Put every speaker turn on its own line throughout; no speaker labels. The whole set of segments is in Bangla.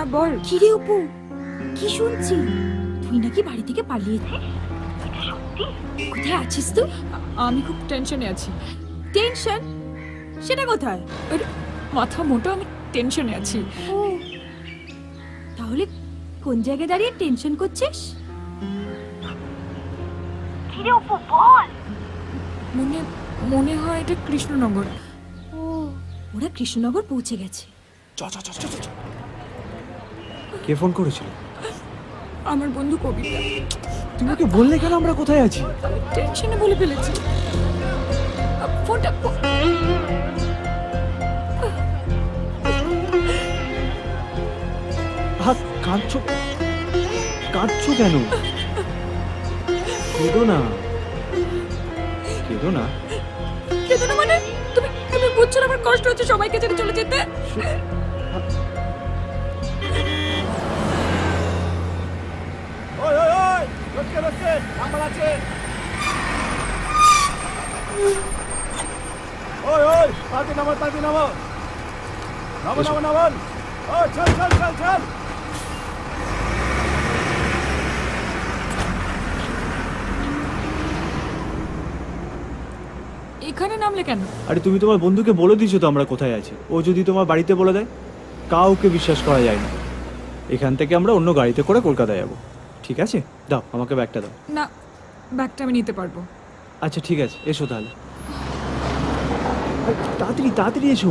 হ্যাঁ বল।
কিরে অপু কি শুনছি? তুই নাকি বাড়ি থেকে পালিয়েছিস? কোথায় আছিস তুই?
আমি খুব টেনশনে আছি।
টেনশন? সেটা কোথায়?
আরে মাথা মোটা আমি টেনশনে আছি।
ও তাহলে কোন জায়গায় দাঁড়িয়ে টেনশন করছিস?
মনে মনে হয় এটা কৃষ্ণনগর।
ও ওরা কৃষ্ণনগর পৌঁছে গেছে।
চ চ চ চ, চ। কে ফোন করেছিল?
আমার বন্ধু কবিতা
তুমি ওকে বললে কেন আমরা কোথায় আছি?
টেনশনে বলে ফেলেছি। ফোনটা
কাঁদছো? কাঁদছো কেন? কেঁদো না। কেঁদো না।
কেঁদো না মানে? তুমি তুমি বুঝছ আমার কষ্ট হচ্ছে সবাইকে ছেড়ে চলে যেতে?
রসকে রসকে নাম্বার আছে। ওই ওই তাড়াতাড়ি নামো তাড়াতাড়ি নামো। নামো নামো নামো। ওই চল চল চল চল
এখানে নামলে কেন?
আরে তুমি তোমার বন্ধুকে বলে দিছো তো আমরা কোথায় আছি। ও যদি তোমার বাড়িতে বলে দেয় কাউকে বিশ্বাস করা যায় না। এখান থেকে আমরা অন্য গাড়িতে করে কলকাতায় যাব। ঠিক আছে? দাও আমাকে ব্যাগটা দাও।
না ব্যাগটা আমি নিতে পারব।
আচ্ছা ঠিক আছে এসো তাহলে। তাড়াতাড়ি তাড়াতাড়ি এসো।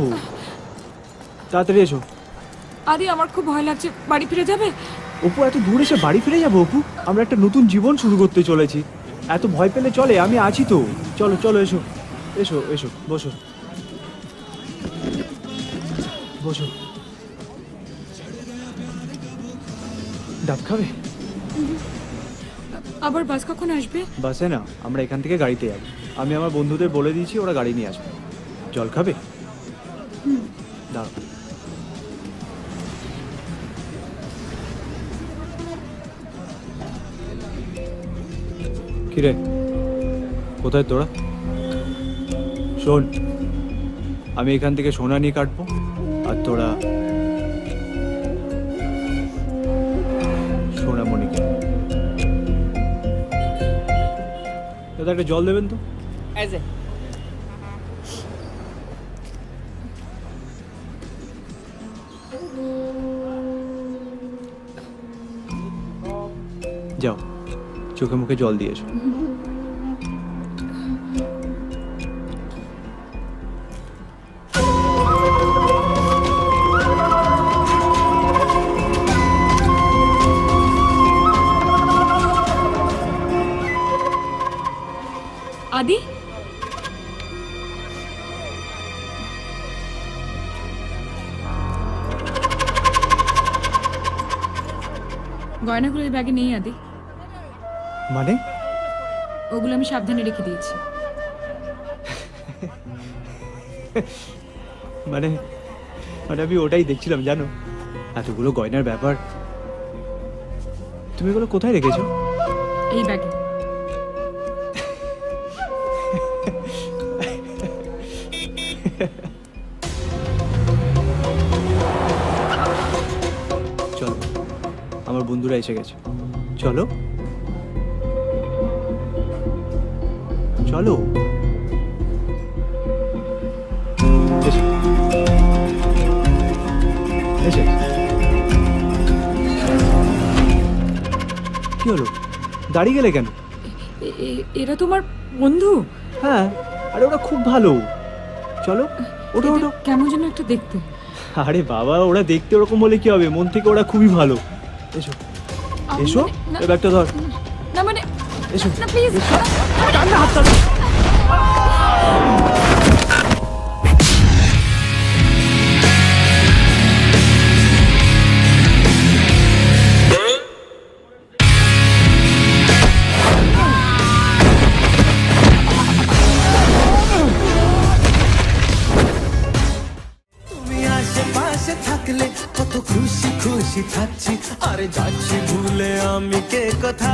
তাড়াতাড়ি এসো।
আরে আমার খুব ভয় লাগছে। বাড়ি ফিরে যাবে?
অপু এত দূর এসে বাড়ি ফিরে যাব অপু? আমরা একটা নতুন জীবন শুরু করতে চলেছি। এত ভয় পেলে চলে আমি আছি তো। চলো চলো এসো। এসো এসো বসো। বসো। ডাব খাবে?
আবার বাস কখন আসবে?
বাসে না আমরা এখান থেকে গাড়িতে যাব। আমি আমার বন্ধুদের বলে দিয়েছি ওরা গাড়ি নিয়ে আসবে। জল খাবে? দাঁড়াও। কিরে? কোথায় তোরা? শোন আমি এখান থেকে সোনা নিয়ে কাটবো আর তোরা দাদা একটা জল দেবেন তো? যাও চোখে মুখে জল দিয়েছ
গয়নাগুলো এই ব্যাগে নেই আদি।
মানে?
ওগুলো আমি সাবধানে রেখে দিয়েছি।
মানে মানে আমি ওটাই দেখছিলাম জানো? এতগুলো গয়নার ব্যাপার। তুমি এগুলো কোথায় রেখেছো?
এই ব্যাগে।
চলো। আমার বন্ধুরা এসে গেছে। চলো। চলো। এসো। কি হলো? দাঁড়িয়ে গেলে কেন?
এরা তোমার বন্ধু?
হ্যাঁ আরে ওরা খুব ভালো। চলো
ওটা
ওটা
কেমন যেন একটা দেখতে।
আরে বাবা ওরা দেখতে ওরকম বলে কি হবে? মন থেকে ওরা খুবই ভালো। এসো। এসো?
মানে- না-
এ ব্যাগটা ধর।
না মানে
এসো।
না প্লিজ
টান না হাতটা
থাকলে কত খুশি খুশি থাকছি আরে যাচ্ছি ভুলে আমি কে কথা